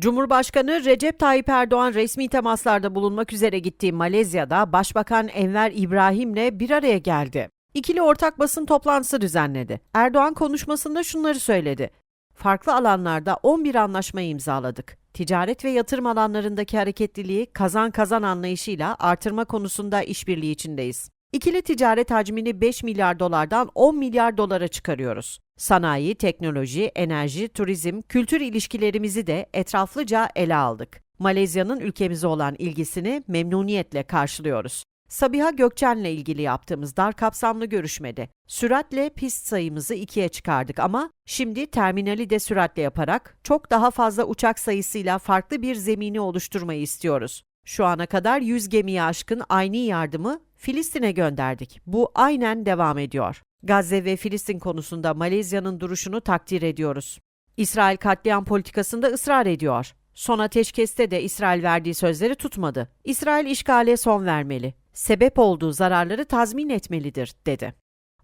Cumhurbaşkanı Recep Tayyip Erdoğan resmi temaslarda bulunmak üzere gittiği Malezya'da Başbakan Enver İbrahim'le bir araya geldi. İkili ortak basın toplantısı düzenledi. Erdoğan konuşmasında şunları söyledi. Farklı alanlarda 11 anlaşmayı imzaladık. Ticaret ve yatırım alanlarındaki hareketliliği kazan kazan anlayışıyla artırma konusunda işbirliği içindeyiz. İkili ticaret hacmini 5 milyar dolardan 10 milyar dolara çıkarıyoruz. Sanayi, teknoloji, enerji, turizm, kültür ilişkilerimizi de etraflıca ele aldık. Malezya'nın ülkemize olan ilgisini memnuniyetle karşılıyoruz. Sabiha Gökçen'le ilgili yaptığımız dar kapsamlı görüşmede süratle pist sayımızı ikiye çıkardık ama şimdi terminali de süratle yaparak çok daha fazla uçak sayısıyla farklı bir zemini oluşturmayı istiyoruz. Şu ana kadar 100 gemiye aşkın aynı yardımı Filistin'e gönderdik. Bu aynen devam ediyor. Gazze ve Filistin konusunda Malezya'nın duruşunu takdir ediyoruz. İsrail katliam politikasında ısrar ediyor. Son ateşkeste de İsrail verdiği sözleri tutmadı. İsrail işgale son vermeli. Sebep olduğu zararları tazmin etmelidir, dedi.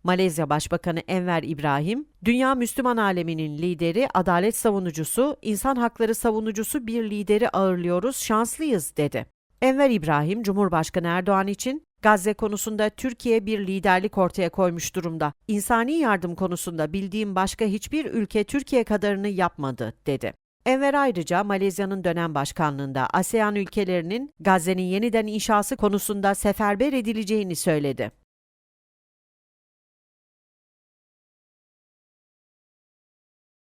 Malezya Başbakanı Enver İbrahim, dünya Müslüman aleminin lideri, adalet savunucusu, insan hakları savunucusu bir lideri ağırlıyoruz, şanslıyız, dedi. Enver İbrahim, Cumhurbaşkanı Erdoğan için Gazze konusunda Türkiye bir liderlik ortaya koymuş durumda. İnsani yardım konusunda bildiğim başka hiçbir ülke Türkiye kadarını yapmadı, dedi. Enver ayrıca Malezya'nın dönem başkanlığında ASEAN ülkelerinin Gazze'nin yeniden inşası konusunda seferber edileceğini söyledi.